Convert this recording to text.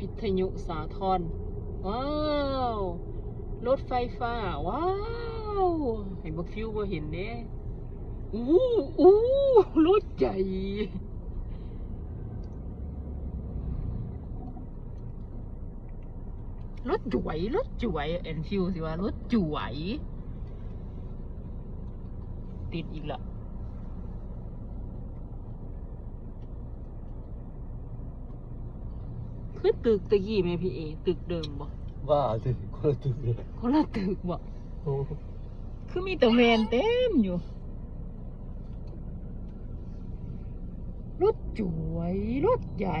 วิทยุสาทรว้าวรถไฟฟ้า ว้าวเห็นบักฟิวบ่เห็นเด้อู้อู้รถใหญ่รถจุ๋วยรถจุ๋วยแอนฟิวสิว่ารถจุ๋วย ติดอีกละ คือตึกตะกี้ไหมพี่เอ ตึกเดิมบ่ว่าสิคนละตึกเลยคนละตึกบ่โอ้คือมีแต่แมนเต็มอยู่รถจุ๋วยรถใหญ่